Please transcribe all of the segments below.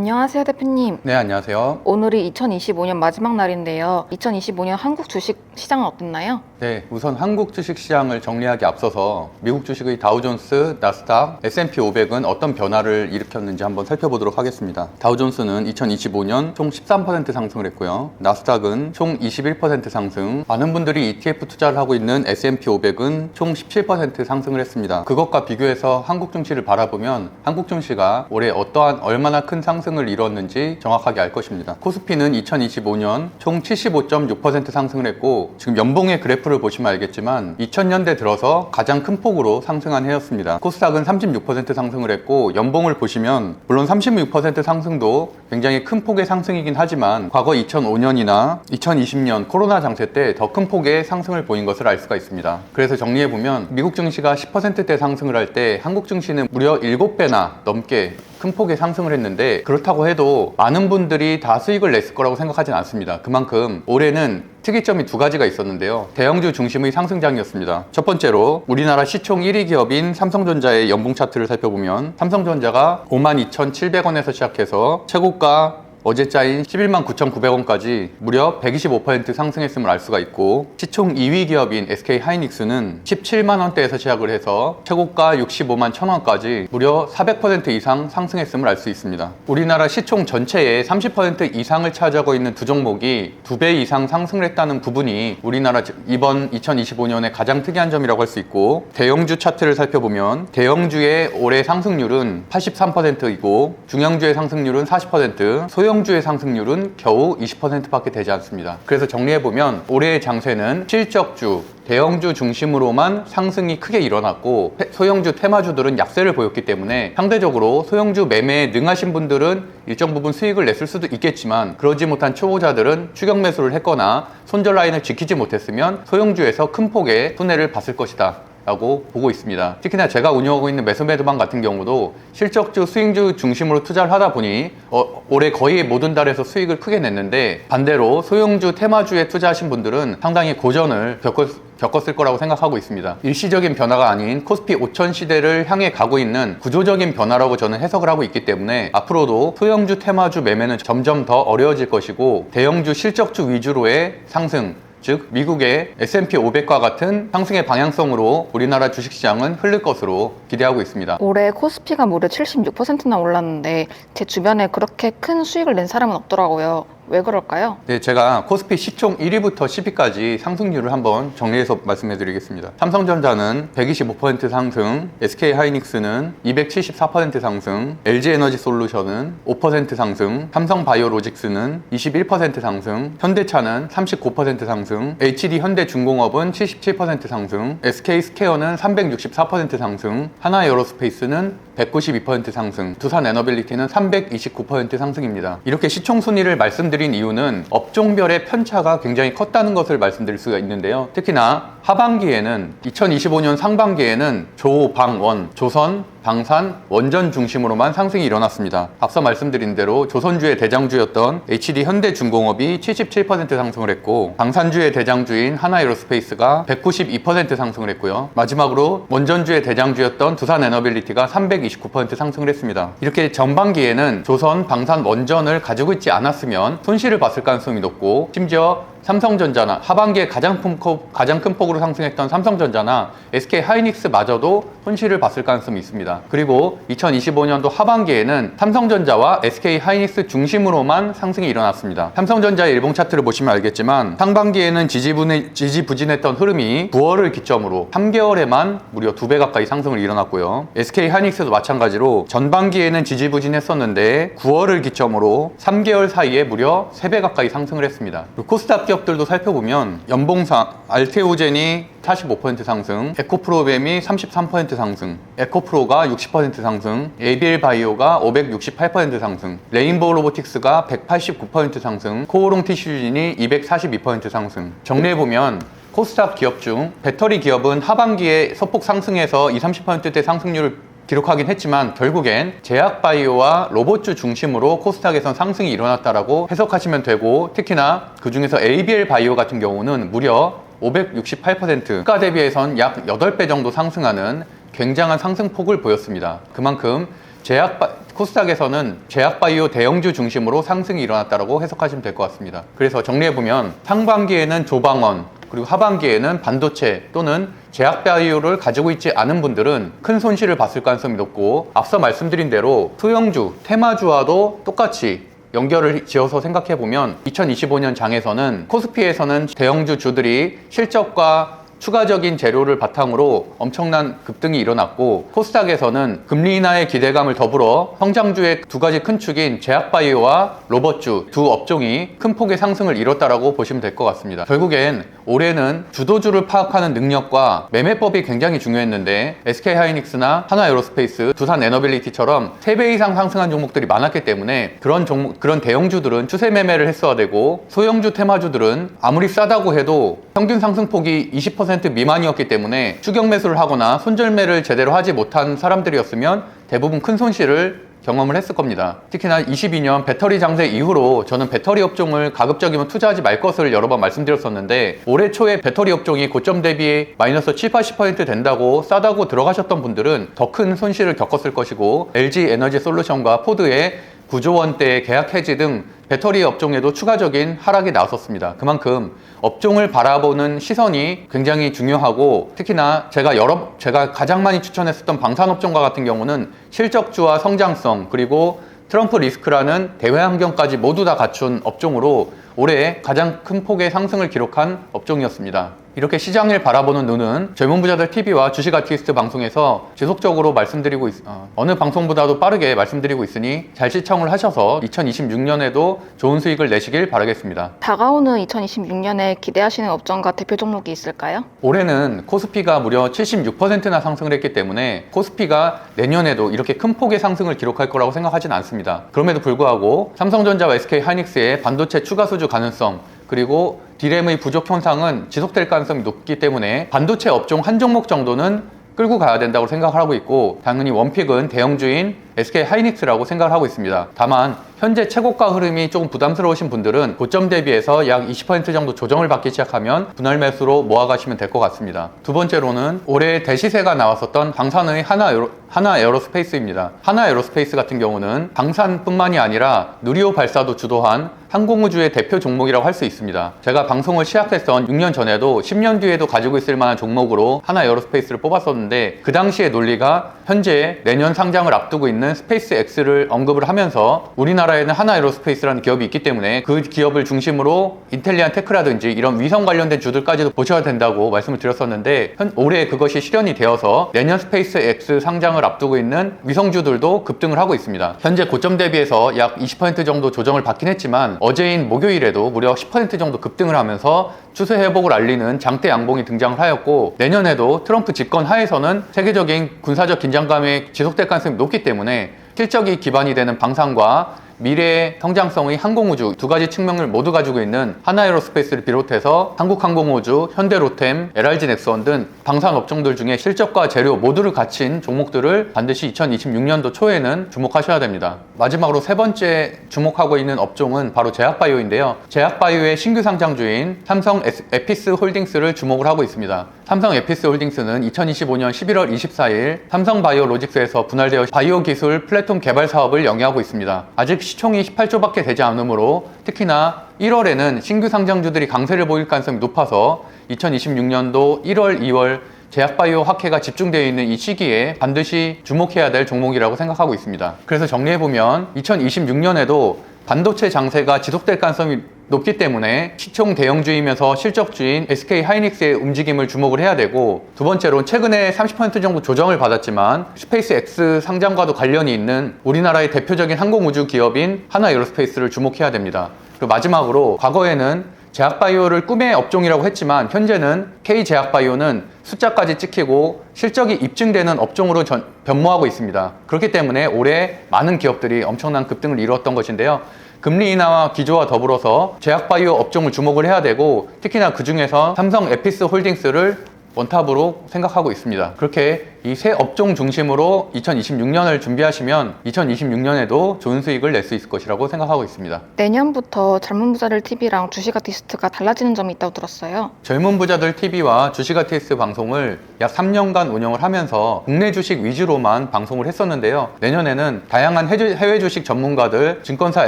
안녕하세요, 대표님. 네, 안녕하세요. 오늘이 2025년 마지막 날인데요. 2025년 한국 주식 시장은 어땠나요? 네, 우선 한국 주식 시장을 정리하기 앞서서 미국 주식의 다우존스, 나스닥, S&P 500은 어떤 변화를 일으켰는지 한번 살펴보도록 하겠습니다. 다우존스는 2025년 총 13% 상승을 했고요. 나스닥은 총 21% 상승. 많은 분들이 ETF 투자를 하고 있는 S&P 500은 총 17% 상승을 했습니다. 그것과 비교해서 한국 증시를 바라보면 한국 증시가 올해 어떠한 얼마나 큰 상승 을 이뤘는지 정확하게 알 것입니다. 코스피는 2025년 총 75.6% 상승을 했고 지금 연봉의 그래프를 보시면 알겠지만 2000년대 들어서 가장 큰 폭으로 상승한 해였습니다. 코스닥은 36% 상승을 했고 연봉을 보시면 물론 36% 상승도 굉장히 큰 폭의 상승이긴 하지만 과거 2005년이나 2020년 코로나 장세 때 더 큰 폭의 상승을 보인 것을 알 수가 있습니다. 그래서 정리해 보면 미국 증시가 10%대 상승을 할 때 한국 증시는 무려 7배나 넘게 큰 폭의 상승을 했는데 그렇다고 해도 많은 분들이 다 수익을 냈을 거라고 생각하진 않습니다. 그만큼 올해는 특이점이 두 가지가 있었는데요. 대형주 중심의 상승장이었습니다. 첫 번째로 우리나라 시총 1위 기업인 삼성전자의 연봉 차트를 살펴보면 삼성전자가 52,700원에서 시작해서 최고가 어제자인 11만 9,900원까지 무려 125% 상승했음을 알 수가 있고 시총 2위 기업인 SK 하이닉스는 17만 원대에서 시작을 해서 최고가 65만 1,000원까지 무려 400% 이상 상승했음을 알 수 있습니다. 우리나라 시총 전체의 30% 이상을 차지하고 있는 두 종목이 두 배 이상 상승을 했다는 부분이 우리나라 이번 2025년의 가장 특이한 점이라고 할 수 있고 대형주 차트를 살펴보면 대형주의 올해 상승률은 83%이고 중형주의 상승률은 40%, 소형 주의 상승률은 겨우 20%밖에 되지 않습니다. 그래서 정리해보면 올해의 장세는 실적주, 대형주 중심으로만 상승이 크게 일어났고 테- 소형주 테마주들은 약세를 보였기 때문에 상대적으로 소형주 매매에 능하신 분들은 일정 부분 수익을 냈을 수도 있겠지만 그러지 못한 초보자들은 추격 매수를 했거나 손절 라인을 지키지 못했으면 소형주에서 큰 폭의 손해를 봤을 것이다. 라고 보고 있습니다. 특히나 제가 운영하고 있는 메소메드방 같은 경우도 실적주 수익주 중심으로 투자를 하다 보니 어, 올해 거의 모든 달에서 수익을 크게 냈는데 반대로 소형주 테마주에 투자하신 분들은 상당히 고전을 겪을 겪었을 거라고 생각하고 있습니다. 일시적인 변화가 아닌 코스피 5000 시대를 향해 가고 있는 구조적인 변화라고 저는 해석을 하고 있기 때문에 앞으로도 소형주 테마주 매매는 점점 더 어려워질 것이고 대형주 실적주 위주로의 상승 즉 미국의 S&P 500과 같은 상승의 방향성으로 우리나라 주식시장은 흐를 것으로 기대하고 있습니다. 올해 코스피가 무려 76%나 올랐는데 제 주변에 그렇게 큰 수익을 낸 사람은 없더라고요. 왜 그럴까요? 네, 제가 코스피 시총 1위부터 10위까지 상승률을 한번 정리해서 말씀해 드리겠습니다. 삼성전자는 125% 상승, SK 하이닉스는 274% 상승, LG 에너지 솔루션은 5% 상승, 삼성 바이오로직스는 21% 상승, 현대차는 39% 상승, HD 현대중공업은 77% 상승, SK 스퀘어는 364% 상승, 하나 에어로스페이스는 192% 상승, 두산 에너빌리티는 329% 상승입니다. 이렇게 시총 순위를 말씀드 린 이유는 업종별의 편차가 굉장히 컸다는 것을 말씀드릴 수가 있는데요. 특히나 하반기에는 2025년 상반기에는 조, 방, 원, 조선, 방산, 원전 중심으로만 상승이 일어났습니다. 앞서 말씀드린 대로 조선주의 대장주였던 HD 현대중공업이 77% 상승을 했고 방산주의 대장주인 하나에로스페이스가 192% 상승을 했고요. 마지막으로 원전주의 대장주였던 두산에너빌리티가 329% 상승을 했습니다. 이렇게 전반기에는 조선, 방산, 원전을 가지고 있지 않았으면 손실을 봤을 가능성이 높고 심지어 삼성전자나 하반기에 가장 큰, 폭, 가장 큰 폭으로 상승했던 삼성전자나 SK 하이닉스마저도 손실을 봤을 가능성이 있습니다. 그리고 2025년도 하반기에는 삼성전자와 SK 하이닉스 중심으로만 상승이 일어났습니다. 삼성전자의 일봉 차트를 보시면 알겠지만 상반기에는 지지부진, 지지부진했던 흐름이 9월을 기점으로 3개월에만 무려 2배 가까이 상승을 일어났고요. SK 하이닉스도 마찬가지로 전반기에는 지지부진했었는데 9월을 기점으로 3개월 사이에 무려 3배 가까이 상승을 했습니다. 코스닥 기업들도 살펴보면 연봉상 알테오젠이 45% 상승, 에코프로뱀이 33% 상승, 에코프로가 60% 상승, 에비엘 바이오가 568% 상승, 레인보우 로보틱스가 189% 상승, 코오롱 티슈진이 242% 상승. 정리해보면 코스닥 기업 중 배터리 기업은 하반기에 소폭 상승해서 20, 30%대 상승률을 기록하긴 했지만 결국엔 제약바이오와 로봇주 중심으로 코스닥에선 상승이 일어났다라고 해석하시면 되고 특히나 그 중에서 ABL 바이오 같은 경우는 무려 568% 주가 대비해선 약 8배 정도 상승하는 굉장한 상승폭을 보였습니다. 그만큼 제약 바- 코스닥에서는 제약바이오 대형주 중심으로 상승이 일어났다고 해석하시면 될 것 같습니다. 그래서 정리해보면 상반기에는 조방원, 그리고 하반기에는 반도체 또는 제약 바이오를 가지고 있지 않은 분들은 큰 손실을 봤을 가능성이 높고 앞서 말씀드린 대로 소형주, 테마주와도 똑같이 연결을 지어서 생각해 보면 2025년 장에서는 코스피에서는 대형주 주들이 실적과 추가적인 재료를 바탕으로 엄청난 급등이 일어났고 코스닥에서는 금리 인하의 기대감을 더불어 성장주의 두 가지 큰 축인 제약바이오와 로봇주 두 업종이 큰 폭의 상승을 이뤘다라고 보시면 될 것 같습니다. 결국엔 올해는 주도주를 파악하는 능력과 매매법이 굉장히 중요했는데 SK 하이닉스나 하나 에어로스페이스, 두산 에너빌리티처럼 3배 이상 상승한 종목들이 많았기 때문에 그런 종목 그런 대형주들은 추세 매매를 했어야 되고 소형주 테마주들은 아무리 싸다고 해도 평균 상승폭이 20% 미만이었기 때문에 추격 매수를 하거나 손절매를 제대로 하지 못한 사람들이었으면 대부분 큰 손실을 경험을 했을 겁니다. 특히나 22년 배터리 장세 이후로 저는 배터리 업종을 가급적이면 투자하지 말 것을 여러 번 말씀드렸었는데 올해 초에 배터리 업종이 고점 대비 마이너스 7, 80% 된다고 싸다고 들어가셨던 분들은 더 큰 손실을 겪었을 것이고 LG 에너지 솔루션과 포드의 9조 원대의 계약 해지 등 배터리 업종에도 추가적인 하락이 나왔었습니다. 그만큼 업종을 바라보는 시선이 굉장히 중요하고 특히나 제가 여러 제가 가장 많이 추천했었던 방산 업종과 같은 경우는 실적주와 성장성 그리고 트럼프 리스크라는 대외 환경까지 모두 다 갖춘 업종으로 올해 가장 큰 폭의 상승을 기록한 업종이었습니다. 이렇게 시장을 바라보는 눈은 젊은 부자들 TV와 주식 아티스트 방송에서 지속적으로 말씀드리고 있, 어, 느 방송보다도 빠르게 말씀드리고 있으니 잘 시청을 하셔서 2026년에도 좋은 수익을 내시길 바라겠습니다. 다가오는 2026년에 기대하시는 업종과 대표 종목이 있을까요? 올해는 코스피가 무려 76%나 상승을 했기 때문에 코스피가 내년에도 이렇게 큰 폭의 상승을 기록할 거라고 생각하진 않습니다. 그럼에도 불구하고 삼성전자와 SK 하이닉스의 반도체 추가 수주 가능성 그리고 디램의 부족 현상은 지속될 가능성이 높기 때문에 반도체 업종 한 종목 정도는 끌고 가야 된다고 생각하고 있고 당연히 원픽은 대형주인 SK 하이닉스라고 생각을 하고 있습니다. 다만 현재 최고가 흐름이 조금 부담스러우신 분들은 고점 대비해서 약 20% 정도 조정을 받기 시작하면 분할 매수로 모아가시면 될 것 같습니다. 두 번째로는 올해 대시세가 나왔었던 방산의 하나 에어로, 하나 에어로스페이스입니다. 하나 에어로스페이스 같은 경우는 방산뿐만이 아니라 누리호 발사도 주도한 항공우주의 대표 종목이라고 할 수 있습니다. 제가 방송을 시작했던 6년 전에도 10년 뒤에도 가지고 있을 만한 종목으로 하나 에어로스페이스를 뽑았었는데 그 당시의 논리가 현재 내년 상장을 앞두고 있는 스페이스 X를 언급을 하면서 우리나라에는 하나 에어로스페이스라는 기업이 있기 때문에 그 기업을 중심으로 인텔리안 테크라든지 이런 위성 관련된 주들까지도 보셔야 된다고 말씀을 드렸었는데 현, 올해 그것이 실현이 되어서 내년 스페이스 X 상장을 앞두고 있는 위성주들도 급등을 하고 있습니다. 현재 고점 대비해서 약 20% 정도 조정을 받긴 했지만 어제인 목요일에도 무려 10% 정도 급등을 하면서 추세 회복을 알리는 장대 양봉이 등장을 하였고 내년에도 트럼프 집권 하에서는 세계적인 군사적 긴장감이 지속될 가능성이 높기 때문에 실적이 기반이 되는 방산과 미래의 성장성의 항공우주 두 가지 측면을 모두 가지고 있는 하나에로스페이스를 비롯해서 한국항공우주, 현대로템, LRG 넥스원 등 방산 업종들 중에 실적과 재료 모두를 갖춘 종목들을 반드시 2026년도 초에는 주목하셔야 됩니다. 마지막으로 세 번째 주목하고 있는 업종은 바로 제약바이오인데요. 제약바이오의 신규 상장주인 삼성 에피스 홀딩스를 주목을 하고 있습니다. 삼성 에피스 홀딩스는 2025년 11월 24일 삼성 바이오로직스에서 분할되어 바이오 기술 플랫폼 개발 사업을 영위하고 있습니다. 아직 시총이 18조밖에 되지 않으므로 특히나 1월에는 신규 상장주들이 강세를 보일 가능성이 높아서 2026년도 1월, 2월 제약바이오 학회가 집중되어 있는 이 시기에 반드시 주목해야 될 종목이라고 생각하고 있습니다. 그래서 정리해보면 2026년에도 반도체 장세가 지속될 가능성이 높기 때문에 시총 대형주이면서 실적주인 SK 하이닉스의 움직임을 주목을 해야 되고 두 번째로 최근에 30% 정도 조정을 받았지만 스페이스 X 상장과도 관련이 있는 우리나라의 대표적인 항공우주 기업인 하나 에어로스페이스를 주목해야 됩니다. 그리고 마지막으로 과거에는 제약바이오를 꿈의 업종이라고 했지만 현재는 K제약바이오는 숫자까지 찍히고 실적이 입증되는 업종으로 전- 변모하고 있습니다. 그렇기 때문에 올해 많은 기업들이 엄청난 급등을 이루었던 것인데요. 금리 인하와 기조와 더불어서 제약바이오 업종을 주목을 해야 되고 특히나 그 중에서 삼성 에피스 홀딩스를 원탑으로 생각하고 있습니다. 그렇게 이 세 업종 중심으로 2026년을 준비하시면 2026년에도 좋은 수익을 낼 수 있을 것이라고 생각하고 있습니다. 내년부터 젊은 부자들 TV랑 주식 아티스트가 달라지는 점이 있다고 들었어요. 젊은 부자들 TV와 주식 아티스트 방송을 약 3년간 운영을 하면서 국내 주식 위주로만 방송을 했었는데요. 내년에는 다양한 해외 주식 전문가들, 증권사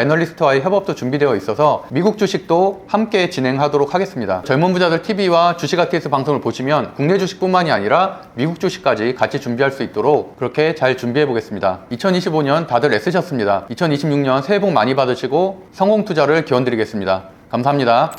애널리스트와의 협업도 준비되어 있어서 미국 주식도 함께 진행하도록 하겠습니다. 젊은 부자들 TV와 주식 아티스트 방송을 보시면 국내 주식뿐만이 아니라 미국 주식까지 같이 준비할 수 있도록 그렇게 잘 준비해 보겠습니다. 2025년 다들 애쓰셨습니다. 2026년 새해 복 많이 받으시고 성공 투자를 기원 드리겠습니다. 감사합니다.